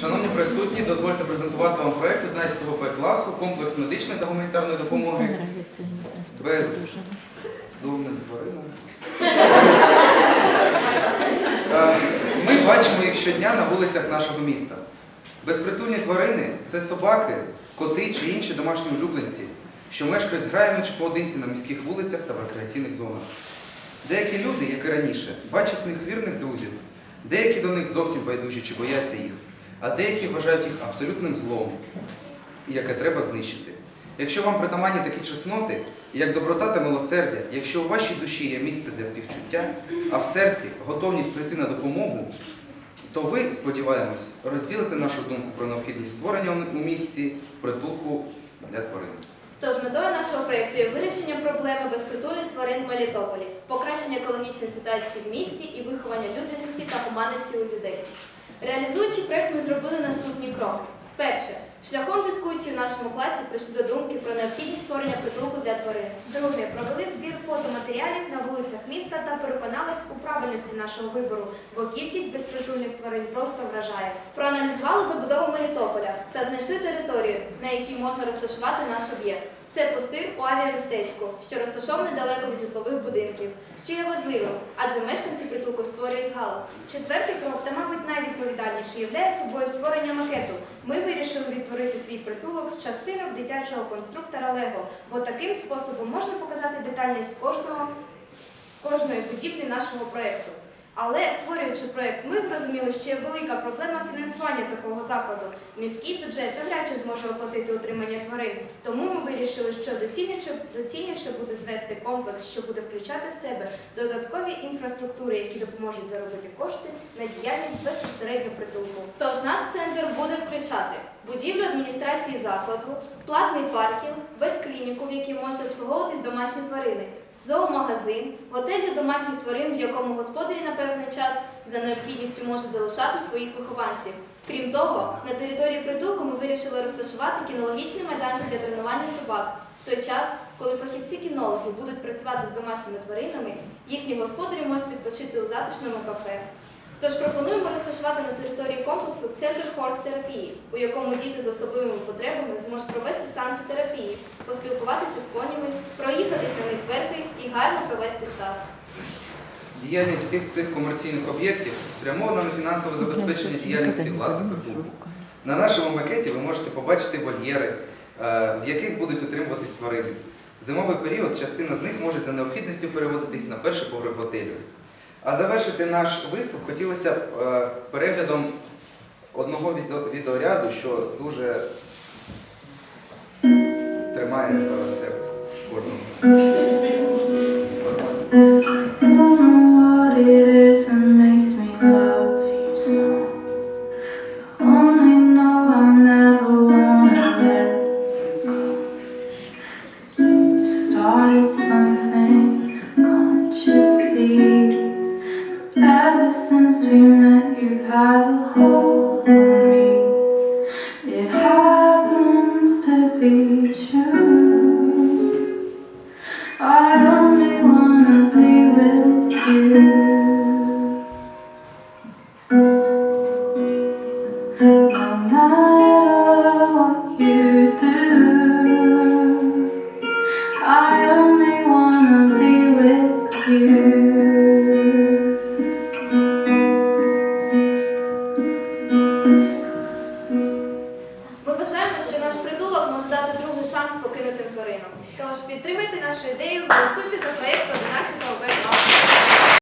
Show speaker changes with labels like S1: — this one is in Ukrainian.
S1: Шановні присутні, дозвольте презентувати вам проект 11 П класу комплекс медичної та гуманітарної допомоги без домних тварин. Е, Ми бачимо їх щодня на вулицях нашого міста. Безпритульні тварини це собаки, коти чи інші домашні улюбленці, що мешкають граями чи поодинці на міських вулицях та в рекреаційних зонах. Деякі люди, як і раніше, бачать в них вірних друзів, деякі до них зовсім байдужі чи бояться їх, а деякі вважають їх абсолютним злом, яке треба знищити. Якщо вам притаманні такі чесноти, як доброта та милосердя, якщо у вашій душі є місце для співчуття, а в серці готовність прийти на допомогу, то ви, сподіваємось, розділите нашу думку про необхідність створення у місці притулку для тварин.
S2: Тож метою нашого проєкту є вирішення проблеми безпритульних тварин в Мелітополі, покращення екологічної ситуації в місті і виховання людяності та гуманності у людей. Реалізуючи проєкт, ми зробили наступні кроки. Перше, шляхом дискусії в нашому класі прийшли до думки про необхідність створення притулку для тварин.
S3: Друге, провели збір фотоматеріалів на вулицях міста та переконались у правильності нашого вибору, бо кількість безпритульних тварин просто вражає.
S2: Проаналізували забудову Мелітополя та знайшли територію, на якій можна розташувати наш об'єкт. Це пустир у авіамістечку, що розташований далеко від житлових будинків, що є важливим, адже мешканці притулку створюють галас.
S3: Четвертий крок, та, мабуть, найвідповідальніший, являє собою створення макету. Ми вирішили відтворити свій притулок з частинок дитячого конструктора Лего, бо таким способом можна показати детальність кожного, кожної будівлі нашого проєкту. Але створюючи проєкт, ми зрозуміли, що є велика проблема фінансування такого закладу. Міський бюджет навряд чи зможе оплатити утримання тварин. Тому вирішили, що доцільніше, доцільніше буде звести комплекс, що буде включати в себе додаткові інфраструктури, які допоможуть заробити кошти на діяльність безпосередньо притулку.
S2: Тож наш центр буде включати будівлю адміністрації закладу, платний паркінг, ветклініку, в якій можуть обслуговуватись домашні тварини, зоомагазин, готель для домашніх тварин, в якому господарі на певний час за необхідністю можуть залишати своїх вихованців. Крім того, на території притулку ми вирішили розташувати кінологічний майданчик для тренування собак. В той час, коли фахівці-кінологи будуть працювати з домашніми тваринами, їхні господарі можуть відпочити у затишному кафе. Тож пропонуємо розташувати на території комплексу центр хорс-терапії, у якому діти з особливими потребами зможуть провести сеанси терапії, поспілкуватися з конями, проїхатись на них верхи і гарно провести час.
S1: Діяльність всіх цих комерційних об'єктів спрямована на фінансове забезпечення діяльності власних притулку. На нашому макеті ви можете побачити вольєри, е, в яких будуть утримуватись тварини. Зимовий період частина з них може за необхідністю переводитись на перший поверх готелю. А завершити наш виступ хотілося б е, переглядом одного відеоряду, що дуже тримає зараз серце кожного.
S4: It happens to be true. I only wanna be with you.
S2: що наш притулок може дати другий шанс покинути тварину?
S3: Тож підтримайте нашу ідею, голосуйте за проєкт 11 березня.